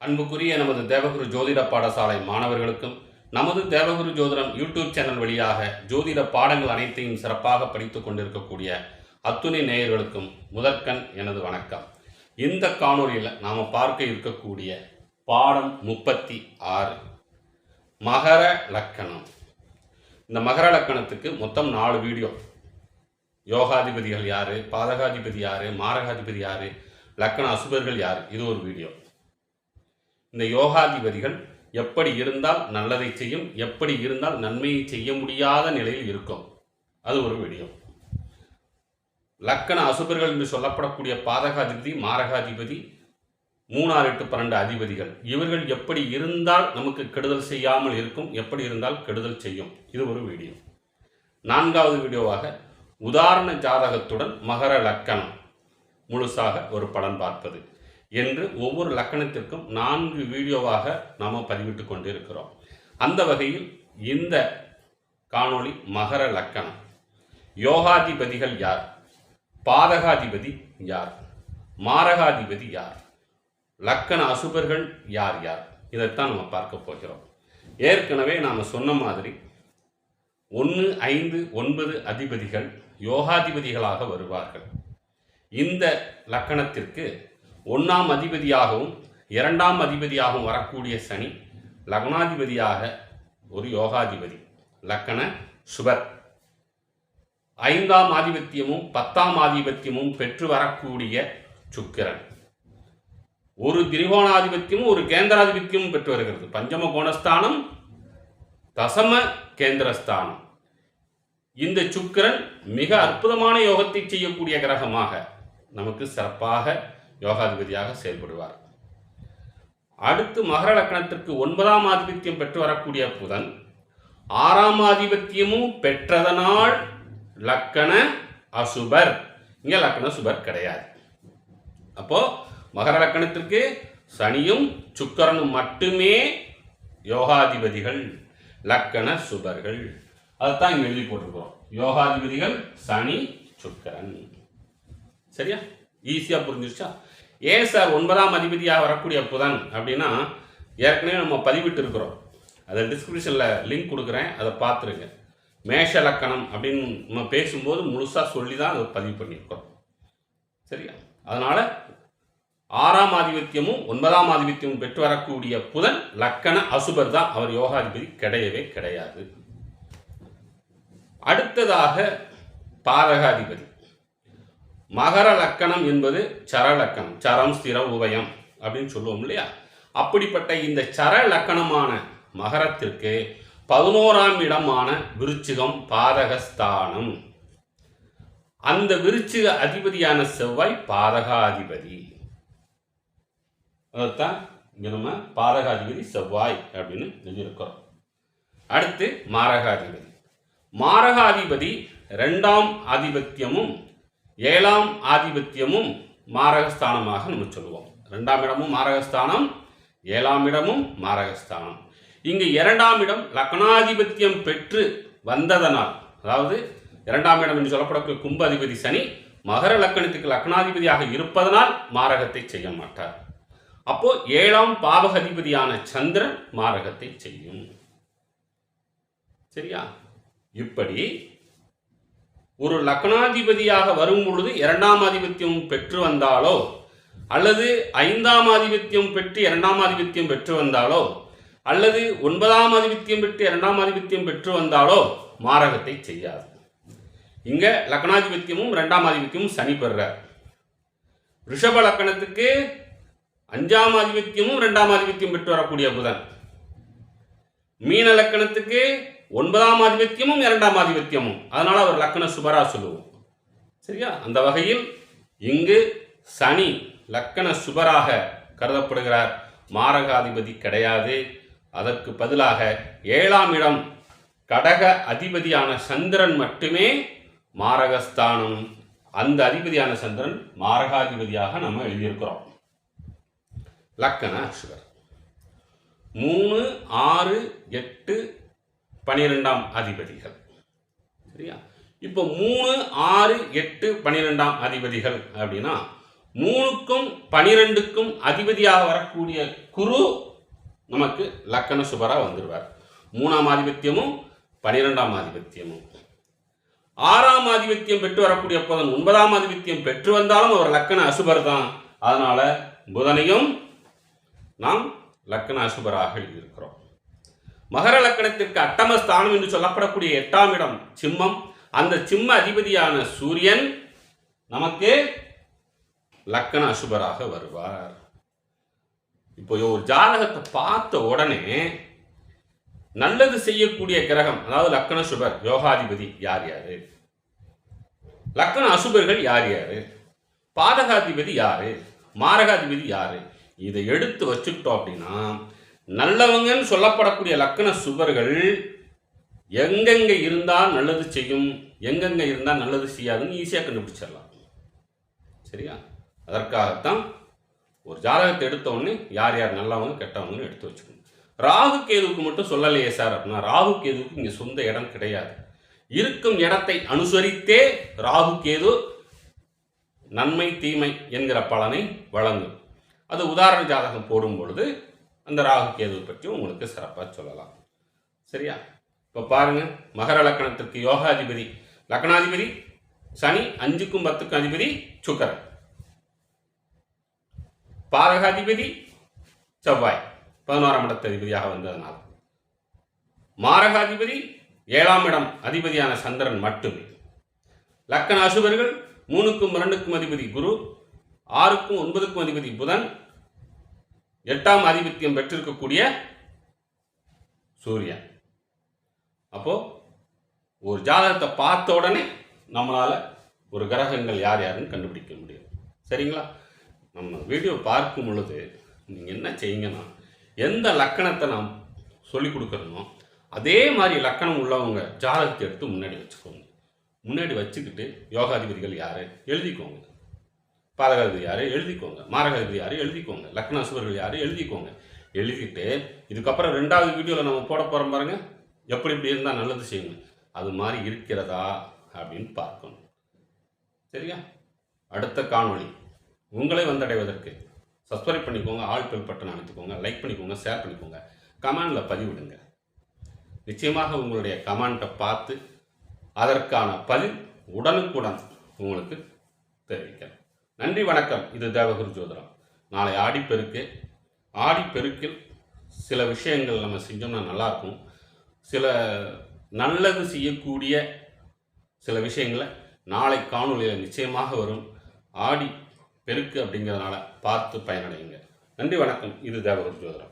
அன்புக்குரிய நமது தேவகுரு ஜோதிட பாடசாலை மாணவர்களுக்கும் நமது தேவகுரு ஜோதிடம் யூடியூப் சேனல் வழியாக ஜோதிட பாடங்கள் அனைத்தையும் சிறப்பாக படித்துக் கொண்டிருக்கக்கூடிய அத்துணை நேயர்களுக்கும் முதற்கண் எனது வணக்கம். இந்த காணொளியில் நாம் பார்க்க இருக்கக்கூடிய பாடம் முப்பத்தி ஆறு மகர லக்கணம். இந்த மகர லக்கணத்துக்கு மொத்தம் நாலு வீடியோ. யோகாதிபதிகள் யார் பாதகாதிபதி யார் மாரகாதிபதி யாரு லக்கண அசுபர்கள் யார் இது ஒரு வீடியோ. இந்த யோகாதிபதிகள் எப்படி இருந்தால் நல்லதை செய்யும் எப்படி இருந்தால் நன்மையை செய்ய முடியாத நிலையில் இருக்கும். அது ஒரு வீடியோ லக்கண அசுபர்கள் என்று சொல்லப்படக்கூடிய பாதகாதிபதி மாரகாதிபதி மூணாறு எட்டு பன்னெண்டு அதிபதிகள். இவர்கள் எப்படி இருந்தால் நமக்கு கெடுதல் செய்யாமல் இருக்கும் எப்படி இருந்தால் கெடுதல் செய்யும். இது ஒரு வீடியோ நான்காவது வீடியோவாக உதாரண ஜாதகத்துடன் மகர லக்கணம் முழுசாக ஒரு படம் பார்ப்பது. என்று ஒவ்வொரு லக்கணத்திற்கும் நான்கு வீடியோவாக நாம் பதிவிட்டு கொண்டு இருக்கிறோம் அந்த வகையில் இந்த காணொளி மகர லக்கணம். யோகாதிபதிகள் யார்? பாதகாதிபதி யார்? மாரகாதிபதி யார்? லக்கண அசுபர்கள் யார் யார்? இதைத்தான் நம்ம பார்க்க போகிறோம். ஏற்கனவே நாம் சொன்ன மாதிரி ஒன்று ஐந்து ஒன்பது அதிபதிகள் யோகாதிபதிகளாக வருவார்கள். இந்த லக்கணத்திற்கு ஒன்றாம் அதிபதியாகவும் இரண்டாம் அதிபதியாகவும் வரக்கூடிய சனி லக்னாதிபதியாக ஒரு யோகாதிபதி லக்கண சுபர். ஐந்தாம் ஆதிபத்தியமும் பத்தாம் ஆதிபத்தியமும் பெற்று வரக்கூடிய சுக்கிரன். ஒரு திரிகோணாதிபத்தியமும் ஒரு கேந்திராதிபத்தியமும் பெற்று வருகிறது. பஞ்சம கோணஸ்தானம் தசம கேந்திரஸ்தானம். இந்த சுக்கிரன் மிக அற்புதமான யோகத்தை செய்யக்கூடிய கிரகமாக நமக்கு சிறப்பாக யோகாதிபதியாக செயல்படுவார். அடுத்து மகர லக்னத்திற்கு ஒன்பதாம் ஆதிபத்தியம் பெற்று வரக்கூடிய புதன் ஆறாம் ஆதிபத்தியமும் பெற்றதனால் லக்கண அசுபர். இங்க லக்கண சுபர் கிடையாது. அப்போ மகர லக்கணத்திற்கு சனியும் சுக்கரனும் மட்டுமே யோகாதிபதிகள் லக்கண சுபர்கள். அதுதான் இங்க எழுதி போட்டிருக்கிறோம். யோகாதிபதிகள் சனி சுக்கரன். சரியா? ஈஸியாக புரிஞ்சிருச்சா? ஏன் சார் ஒன்பதாம் அதிபதியாக வரக்கூடிய புதன் அப்படின்னா ஏற்கனவே நம்ம பதிவிட்டு இருக்கிறோம் அதை டிஸ்கிரிப்ஷனில் லிங்க் கொடுக்குறேன். அதை பார்த்துருங்க. மேஷ லக்கணம் அப்படின்னு நம்ம பேசும்போது முழுசாக சொல்லி தான் அதை பதிவு பண்ணியிருக்கிறோம். சரியா? அதனால் ஆறாம் ஆதிபத்தியமும் ஒன்பதாம் ஆதிபத்தியமும் பெற்று வரக்கூடிய புதன் லக்கண அசுபர் தான். அவர் யோகாதிபதி கிடையவே கிடையாது. அடுத்ததாக பாதகாதிபதி. மகர லக்கணம் என்பது சரலக்கணம் சரம் ஸ்திரம் உபயம் அப்படின்னு சொல்லுவோம் இல்லையா? அப்படிப்பட்ட இந்த சர லக்கணமான மகரத்திற்கு பதினோராம் இடமான விருச்சிகம் பாதகஸ்தானம். அந்த விருச்சிக அதிபதியான செவ்வாய் பாதகாதிபதி. அதைத்தான் நம்ம பாதகாதிபதி செவ்வாய் அப்படின்னு எழுதியிருக்கிறோம். அடுத்து மாரகாதிபதி. மாரகாதிபதி ரெண்டாம் ஆதிபத்தியமும் ஏழாம் ஆதிபத்தியமும் மாரகஸ்தானமாக நம்ம சொல்லுவோம். ரெண்டாம் இடமும் மாரகஸ்தானம் ஏழாம் இடமும் மாரகஸ்தானம். இங்கு இரண்டாம் இடம் லக்னாதிபத்தியம் பெற்று வந்ததனால் அதாவது இரண்டாம் இடம் என்று சொல்லப்படக்கூடிய கும்ப அதிபதி சனி மகர லக்கணத்துக்கு லக்னாதிபதியாக இருப்பதனால் மாரகத்தை செய்ய மாட்டார். அப்போ ஏழாம் பாவகதிபதியான சந்திரன் மாரகத்தை செய்யும். சரியா? இப்படி ஒரு லக்னாதிபதியாக வரும் பொழுது இரண்டாம் ஆதிபத்தியம் பெற்று வந்தாலோ அல்லது ஐந்தாம் ஆதிபத்தியம் பெற்று இரண்டாம் ஆதிபத்தியம் பெற்று வந்தாலோ அல்லது ஒன்பதாம் ஆதிபத்தியம் பெற்று இரண்டாம் ஆதிபத்தியம் பெற்று வந்தாலோ மாரகத்தை செய்யாது. இங்க லக்னாதிபத்தியமும் இரண்டாம் ஆதிபத்தியமும் சனி பெறுறார். ரிஷப லக்கணத்துக்கு அஞ்சாம் ஆதிபத்தியமும் இரண்டாம் ஆதிபத்தியம் பெற்று வரக்கூடிய புதன். மீன லக்கணத்துக்கு ஒன்பதாம் ஆதிபத்தியமும் இரண்டாம் ஆதிபத்தியமும். அதனால் அவர் லக்கண சுபரா சொல்லுவோம். சரியா? அந்த வகையில் இங்கு சனி லக்கண சுபராக கருதப்படுகிறார். மாரகாதிபதி கிடையாது. அதற்கு பதிலாக ஏழாம் இடம் கடக அதிபதியான சந்திரன் மட்டுமே மாரகஸ்தானம். அந்த அதிபதியான சந்திரன் மாரகாதிபதியாக நம்ம எழுதியிருக்கிறோம். லக்கண சுவர் மூணு ஆறு எட்டு பனிரெண்டாம் அதிபதிகள். சரியா? இப்போ மூணு ஆறு எட்டு பனிரெண்டாம் அதிபதிகள் அப்படின்னா மூணுக்கும் பனிரெண்டுக்கும் அதிபதியாக வரக்கூடிய குரு நமக்கு லக்கண சுபராக வந்துடுவார் மூணாம் ஆதிபத்தியமும் பனிரெண்டாம் ஆதிபத்தியமும். ஆறாம் ஆதிபத்தியம் பெற்று வரக்கூடிய புதன் ஒன்பதாம் ஆதிபத்தியம் பெற்று வந்தாலும் அவர் லக்கண அசுபர் தான். அதனால புதனையும் நாம் லக்கண அசுபராக இருக்கிறோம். மகர லக்கணத்திற்கு அட்டம ஸ்தானம் என்று சொல்லப்படக்கூடிய எட்டாம் இடம் சிம்மம். அந்த சிம்ம அதிபதியான சூரியன் நமக்கு லக்கண அசுபராக வருவார். இப்போ ஒரு ஜாதகத்தை பார்த்த உடனே நல்லது செய்யக்கூடிய கிரகம் அதாவது லக்கண சுபர் யோகாதிபதி யார் யாரு? லக்கண அசுபர்கள் யார் யாரு? பாதகாதிபதி யாரு? மாரகாதிபதி யாரு? இதை எடுத்து வச்சுக்கிட்டோம் அப்படின்னா நல்லவங்கன்னு சொல்லப்படக்கூடிய லக்கண சுபர்கள் எங்கெங்க இருந்தால் நல்லது செய்யும் எங்கெங்க இருந்தால் நல்லது செய்யாதுன்னு ஈஸியாக கண்டுபிடிச்சிடலாம். சரியா? அதற்காகத்தான் ஒரு ஜாதகத்தை எடுத்தவொடனே யார் யார் நல்லவங்க கெட்டவங்கன்னு எடுத்து வச்சுக்கணும். ராகு கேதுவுக்கு மட்டும் சொல்லலையே சார் அப்படின்னா ராகு கேதுவுக்கு இங்கே சொந்த இடம் கிடையாது. இருக்கும் இடத்தை அனுசரித்தே ராகு கேது நன்மை தீமை என்கிற பலனை வழங்கும். அது உதாரண ஜாதகம் போடும் பொழுது அந்த ராகு கேது பற்றி உங்களுக்கு சிறப்பாக சொல்லலாம். சரியா? இப்போ பாருங்க மகர லக்கணத்திற்கு யோகாதிபதி. லக்னாதிபதி சனி அஞ்சுக்கும் பத்துக்கும் அதிபதி சுக்கரன். பாரகாதிபதி செவ்வாய் பதினோராம் இடத்து அதிபதியாக வந்ததனால். மாரகாதிபதி ஏழாம் இடம் அதிபதியான சந்திரன் மட்டுமே. லக்கண அசுபர்கள் மூணுக்கும் இரண்டுக்கும் அதிபதி குரு ஆறுக்கும் ஒன்பதுக்கும் அதிபதி புதன் எட்டாம் ஆதிபத்தியம் பெற்றிருக்கக்கூடிய சூரியன். அப்போ ஒரு ஜாதகத்தை பார்த்த உடனே நம்மளால ஒரு கிரகங்கள் யார் யாருன்னு கண்டுபிடிக்க முடியும். சரிங்களா? நம்ம வீடியோ பார்க்கும் பொழுது நீங்கள் என்ன செய்யுங்கன்னா எந்த லக்கணத்தை நாம் சொல்லி கொடுக்குறோமோ அதே மாதிரி லக்கணம் உள்ளவங்க ஜாதகத்தை எடுத்து முன்னாடி வச்சுக்கோங்க. முன்னாடி வச்சுக்கிட்டு யோகாதிபதிகள் யார்? எழுதிக்கோங்க. பாதகாதிபதி யார் எழுதிக்கோங்க. மாரகாதிபதி யார் எழுதிக்கோங்க. லக்னாசுவர்கள் யார் எழுதிக்கோங்க. எழுதிட்டு இதுக்கப்புறம் ரெண்டாவது வீடியோவில் நம்ம போட போகிறோம் பாருங்க. எப்படி இப்படி இருந்தால் நல்லது செய்யுங்க. அது மாதிரி இருக்கிறதா அப்படின்னு பார்க்கணும். சரியா? அடுத்த காணொளி. உங்களை வந்தடைவதற்கு சப்ஸ்கிரைப் பண்ணிக்கோங்க ஆல் பெல் பட்டன் அழுத்திக்கோங்க லைக் பண்ணிக்கோங்க ஷேர் பண்ணிக்கோங்க. கமெண்டில் பதிவிடுங்க. நிச்சயமாக உங்களுடைய கமெண்ட்டை பார்த்து அதற்கான பதில் உடனுக்குடன் உங்களுக்கு தெரிவிக்கிறேன் நன்றி வணக்கம். இது தேவகுரு ஜோதிடம். நாளை ஆடிப்பெருக்கு. ஆடிப்பெருக்கில் சில விஷயங்கள் நம்ம செஞ்சோம்னா நல்லாயிருக்கும். சில நல்லது செய்யக்கூடிய சில விஷயங்களை நாளை காணொலியில் நிச்சயமாக வரும். ஆடி பெருக்கு அப்படிங்கிறதுனால பார்த்து பயனடையுங்க. நன்றி வணக்கம். இது தேவகுரு ஜோதிடம்.